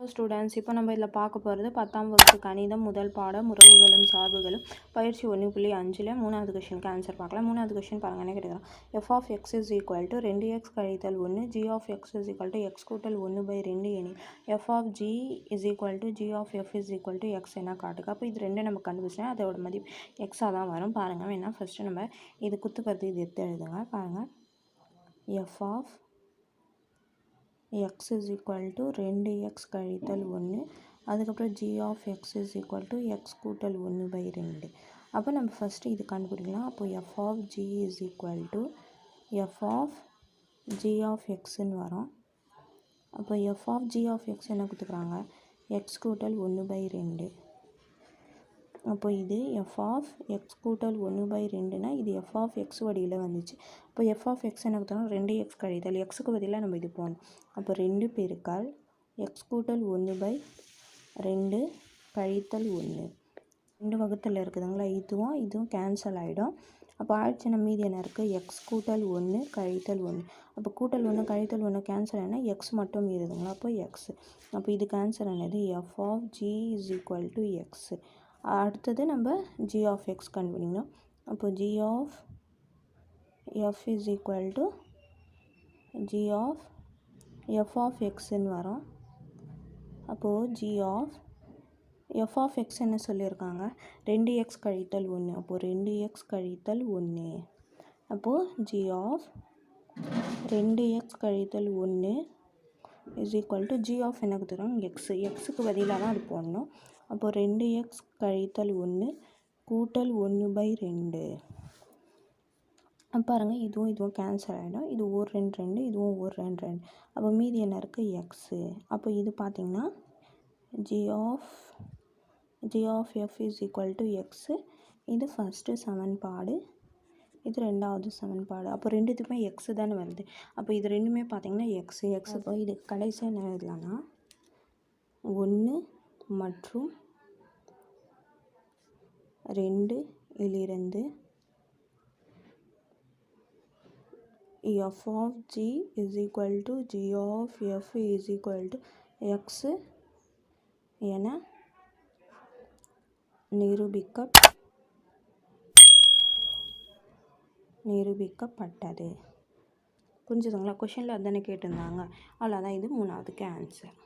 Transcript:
Students இப்போ நம்ம இதில் பார்க்க போகிறது பத்தாம் வகுப்பு கணிதம் முதல் பாடம் உறவுகளும் சார்புகளும். பயிற்சி ஒன்று புள்ளி அஞ்சில் மூணாவது கொஷனுக்கு ஆன்சர் பார்க்கலாம். மூணாவது கொஷின் பாருங்க என்ன கேட்குறோம் F of X is equal to ரெண்டு எக்ஸ் கழித்தல் ஒன்று G of X is equal to X கூட்டல் ஒன்று பை ரெண்டு எனில். F of G is equal to G of F is equal to X என்ன காட்டுக்கு அப்போ இது ரெண்டு நம்ம கண்டுபிடிச்சா அதோட மதிப்பு எக்ஸாக தான் வரும். பாருங்கள் வேணா ஃபஸ்ட்டு நம்ம இது குத்துக்கிறது இது எடுத்து எழுதுங்க. பாருங்கள் F of X is equal to ரெண்டு எக்ஸ் கழித்தல் ஒன்று அதுக்கப்புறம் G of X is equal to X கூட்டல் ஒன்று பை ரெண்டு. அப்போ நம்ம ஃபஸ்ட்டு இது கண்டுபிடிக்கலாம். அப்போ F of G is equal to F of G of எக்ஸுன்னு வரும். அப்போ F of G of X என்ன கொடுத்துக்குறாங்க எக்ஸ் கூட்டல் ஒன்று பை ரெண்டு. அப்போ இது எஃப் ஆஃப் எக்ஸ் கூட்டல் ஒன்று பை ரெண்டுனா இது எஃப் ஆஃப் எக்ஸ் வடியில் வந்துச்சு. அப்போ எஃப் ஆஃப் எக்ஸ் எனக்கு தோணும் ரெண்டு எக்ஸ் கழித்தல் எக்ஸுக்கு பதிலாக நம்ம இது போகணும் அப்போ ரெண்டு பெருக்கால் எக்ஸ் கூட்டல் ஒன்று பை ரெண்டு கழித்தல் ஒன்று ரெண்டு வகுத்தில் இருக்குதுங்களா? இதுவும் இதுவும் கேன்சல் ஆகிடும் அப்போ ஆயிடுச்சுன்னா மீதி என்ன இருக்குது எக்ஸ் கூட்டல் ஒன்று கழித்தல் ஒன்று அப்போ கூட்டல் ஒன்று கழித்தல் ஒன்று கேன்சல் ஆனால் எக்ஸ் மட்டும் இருக்குதுங்களா அப்போ எக்ஸ் அப்போ இது கேன்சல் ஆனது F of G is equal to X அடுத்தது நம்ம ஜி ஆஃப் எக்ஸ் கண்டுபிடிக்கணும். அப்போ G of F is equal to G of F of எக்ஸ்ன்னு வரும். அப்போது G of F of X என்ன சொல்லியிருக்காங்க? ரெண்டு எக்ஸ் கழித்தல் ஒன்று. அப்போது ரெண்டு எக்ஸ் கழித்தல் ஒன்று. அப்போது ஜி ஆஃப் ரெண்டு எக்ஸ் கழித்தல் ஒன்று is equal to G of எனக்கு தரும் எக்ஸு எக்ஸுக்கு பதிலாக தான் அது போடணும். அப்போது ரெண்டு எக்ஸ் கழித்தல் ஒன்று கூட்டல் ஒன்று பை ரெண்டு. பாருங்கள் இதுவும் இதுவும் கேன்சல் ஆகிடும் இது ஒரு ரெண்டு ரெண்டு இதுவும் ஒரு ரெண்டு ரெண்டு. அப்போ மீதி என்ன இருக்குது எக்ஸு அப்போ இது பார்த்திங்கன்னா G of G of F is equal to X இது ஃபஸ்ட்டு சமன்பாடு. இது ரெண்டாவது சமன்பாடு. அப்போ ரெண்டுத்துக்குமே எக்ஸு தானே வருது. அப்போ இது ரெண்டுமே பார்த்திங்கன்னா எக்ஸு எக்ஸ் இப்போ இது கடைசியாக என்ன எழுதலாம்னா ஒன்று மற்றும் ரெண்டு இலிருந்து F of G is equal to G of F is equal to X என நிரூபிக்க நிரூபிக்கப்பட்டது. புரிஞ்சுதுங்களா? கொஷினில் அதுதானே கேட்டிருந்தாங்க. அவ்வளோதான் இது மூணாவதுக்கு ஆன்சர்